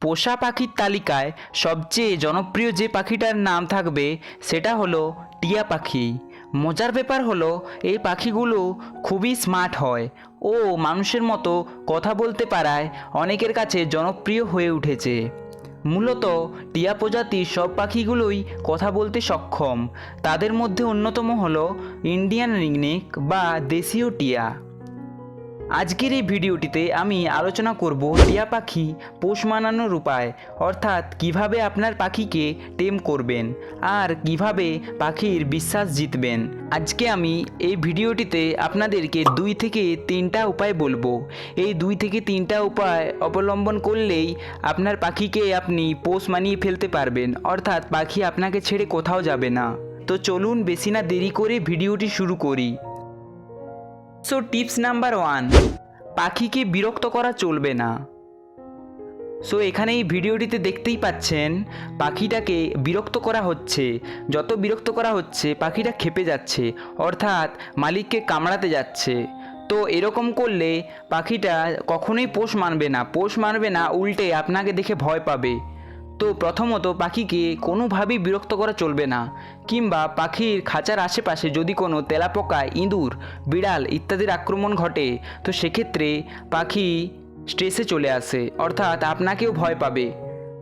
পোষা পাখির তালিকায় সবচেয়ে জনপ্রিয় যে পাখিটার নাম থাকবে, সেটা হলো টিয়া পাখি। মজার ব্যাপার হলো, এই পাখিগুলো খুবই স্মার্ট হয় ও মানুষের মতো কথা বলতে পারায় অনেকের কাছে জনপ্রিয় হয়ে উঠেছে। মূলত, টিয়া প্রজাতির সব পাখিগুলোই কথা বলতে সক্ষম। তাদের মধ্যে অন্যতম হলো ইন্ডিয়ান রিংনেক বা দেশীয় টিয়া। আজকের এই ভিডিওটিতে আমি আলোচনা করব টিয়া পাখি পোষ মানানোর উপায়, অর্থাৎ কীভাবে আপনার পাখিকে টেম করবেন আর কীভাবে পাখির বিশ্বাস জিতবেন। আজকে আমি এই ভিডিওটিতে আপনাদেরকে দুই থেকে তিনটা উপায় বলব। এই দুই থেকে তিনটা উপায় অবলম্বন করলেই আপনার পাখিকে আপনি পোষ মানিয়ে ফেলতে পারবেন, অর্থাৎ পাখি আপনাকে ছেড়ে কোথাও যাবে না। তো চলুন বেশি না দেরি করে ভিডিওটি শুরু করি। সো টিপস নাম্বার ওয়ান, পাখিকে বিরক্ত করা চলবে না। সো এখানে এই ভিডিওটিতে দেখতেই পাচ্ছেন, পাখিটাকে বিরক্ত করা হচ্ছে। যত বিরক্ত করা হচ্ছে, পাখিটা খেপে যাচ্ছে, অর্থাৎ মালিককে কামড়াতে যাচ্ছে। তো এরকম করলে পাখিটা কখনোই পোষ মানবে না। পোষ মানবে না, উল্টে আপনাকে দেখে ভয় পাবে। তো প্রথমত পাখিকে কোনোভাবেই বিরক্ত করা চলবে না, কিংবা পাখির খাঁচার আশেপাশে যদি কোনো তেলাপোকা, ইঁদুর, বিড়াল ইত্যাদির আক্রমণ ঘটে, তো সেক্ষেত্রে পাখি স্ট্রেসে চলে আসে, অর্থাৎ আপনাকেও ভয় পাবে।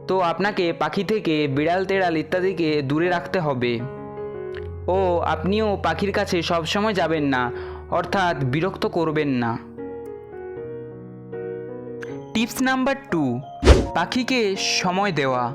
তো আপনাকে পাখি থেকে বিড়াল, তেড়াল ইত্যাদিকে দূরে রাখতে হবে। ও, আপনিও পাখির কাছে সবসময় যাবেন না, অর্থাৎ বিরক্ত করবেন না। Tips number two. পাখিকে সময় দেওয়া।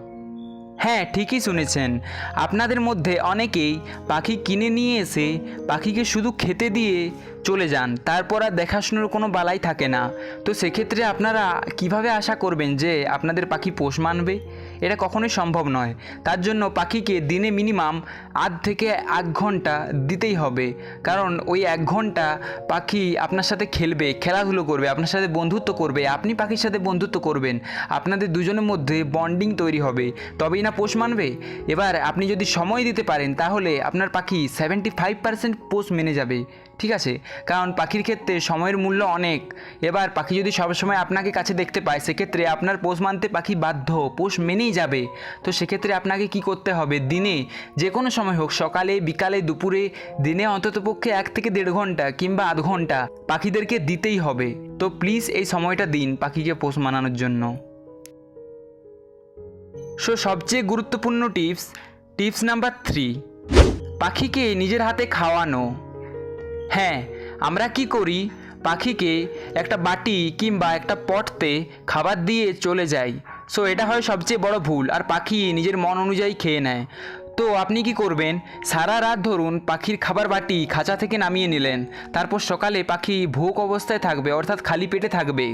হ্যাঁ ঠিকই শুনেছেন। আপনাদের মধ্যে অনেকেই পাখি কিনে নিয়ে এসে পাখিকে শুধু খেতে দিয়ে চলে যান, তারপর আর দেখাশোনার কোনো বালাই থাকে না। তো সেক্ষেত্রে আপনারা কীভাবে আশা করবেন যে আপনাদের পাখি পোষ মানবে? এটা কখনোই সম্ভব নয়। তার জন্য পাখিকে দিনে মিনিমাম আধ থেকে এক ঘণ্টা দিতেই হবে। কারণ ওই এক ঘণ্টা পাখি আপনার সাথে খেলবে, খেলাধুলো করবে, আপনার সাথে বন্ধুত্ব করবে, আপনি পাখির সাথে বন্ধুত্ব করবেন, আপনাদের দুজনের মধ্যে বন্ডিং তৈরি হবে। তবেই না পোষ মানবে? এবার আপনি যদি সময় দিতে পারেন, তাহলে আপনার পাখি সেভেন্টি ফাইভ পার্সেন্ট পোষ মেনে যাবে। ঠিক আছে? কারণ পাখির ক্ষেত্রে সময়ের মূল্য অনেক। এবার পাখি যদি সবসময় আপনাকে কাছে দেখতে পায়, সেক্ষেত্রে আপনার পোষ মানতে পাখি বাধ্য, পোষ মেনেই যাবে। তো সেক্ষেত্রে আপনাকে কি করতে হবে? দিনে যে কোনো সময় হোক, সকালে, বিকালে, দুপুরে, দিনে অন্ততপক্ষে এক থেকে দেড় ঘণ্টা কিংবা আধ ঘণ্টা পাখিদেরকে দিতেই হবে। তো প্লিজ এই সময়টা দিন পাখিকে পোষ মানানোর জন্য। সো সবচেয়ে গুরুত্বপূর্ণ টিপস টিপস নাম্বার থ্রি, পাখিকে নিজের হাতে খাওয়ানো। হ্যাঁ আমরা কি করি? পাখিকে একটা বাটি কিংবা একটা পটতে খাবার দিয়ে চলে যাই। সো এটা হয় সবচেয়ে বড় ভুল, আর পাখি নিজের মন অনুযায়ী খেয়ে নেয়। তো আপনি কি করবেন? সারা রাত ধরুন পাখির খাবার বাটি খাঁচা থেকে নামিয়ে নিলেন, তারপর সকালে পাখি ভোক অবস্থায় থাকবে, অর্থাৎ খালি পেটে থাকবে।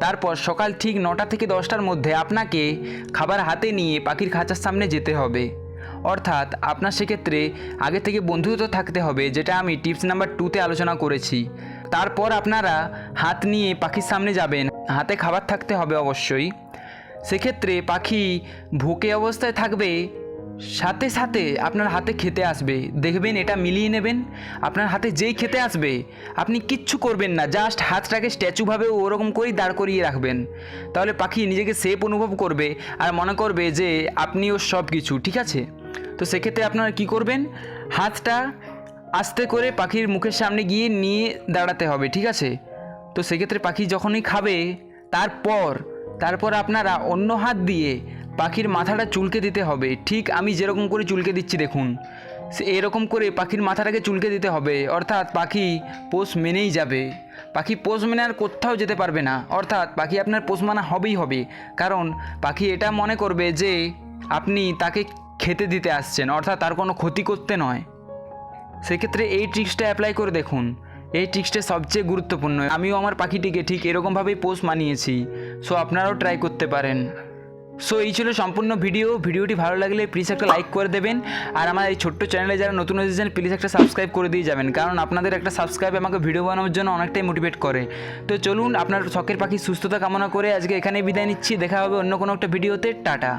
তারপর সকাল ঠিক নটা থেকে দশটার মধ্যে আপনাকে খাবার হাতে নিয়ে পাখির খাঁচার সামনে যেতে হবে। অর্থাৎ আপনার সেক্ষেত্রে আগে থেকে বন্ধুত্ব থাকতে হবে, যেটা আমি টিপস নাম্বার টুতে আলোচনা করেছি। তারপর আপনারা হাত নিয়ে পাখির সামনে যাবেন, হাতে খাবার থাকতে হবে অবশ্যই। সেক্ষেত্রে পাখি ভুকে অবস্থায় থাকবে, সাথে সাথে আপনার হাতে খেতে আসবে। দেখবেন এটা মিলিয়ে নেবেন, আপনার হাতে যেই খেতে আসবে, আপনি কিচ্ছু করবেন না জাস্ট হাতটাকে স্ট্যাচুভাবে ওরকম করেই দাঁড় করিয়ে রাখবেন। তাহলে পাখি নিজেকে সেফ অনুভব করবে আর মনে করবে যে আপনিও সব কিছু ঠিক আছে? তো সেক্ষেত্রে আপনারা কি করবেন? হাতটা আস্তে করে পাখির মুখের সামনে গিয়ে নিয়ে দাঁড়াতে হবে, ঠিক আছে? তো সেক্ষেত্রে পাখি যখনই খাবে, তারপর তারপর আপনারা অন্য হাত দিয়ে পাখির মাথাটা চুলকে দিতে হবে। ঠিক আমি যেরকম করে চুলকে দিচ্ছি, দেখুন। সে এরকম করে পাখির মাথাটাকে চুলকে দিতে হবে। অর্থাৎ পাখি পোষ মেনেই যাবে। পাখি পোষ মেনে আর কোথাও যেতে পারবে না। অর্থাৎ পাখি আপনার পোষ মানা হবেই হবে। কারণ পাখি এটা মনে করবে যে আপনি তাকে খেতে দিতে আসছেন, অর্থাৎ তার কোনো ক্ষতি করতে নয়। সেক্ষেত্রে এই ট্রিক্সটা অ্যাপ্লাই করে দেখুন। এই ট্রিক্সটা সবচেয়ে গুরুত্বপূর্ণ। আমিও আমার পাখিটিকে ঠিক এরকমভাবেই পোস্ট মানিয়েছি সো আপনারাও ট্রাই করতে পারেন। সো এই ছিল সম্পূর্ণ ভিডিও ভিডিওটি ভালো লাগলে প্লিজ একটা লাইক করে দেবেন। আর আমার এই ছোট্ট চ্যানেলে যারা নতুন এসেছেন প্লিজ একটা সাবস্ক্রাইব করে দিয়ে যাবেন। কারণ আপনাদের একটা সাবস্ক্রাইব আমাকে ভিডিও বানানোর জন্য অনেকটাই মোটিভেট করে। তো চলুন, আপনার শখের পাখি সুস্থতা কামনা করে আজকে এখানেই বিদায় নিচ্ছি। দেখা হবে অন্য কোনো একটা ভিডিওতে টাটা।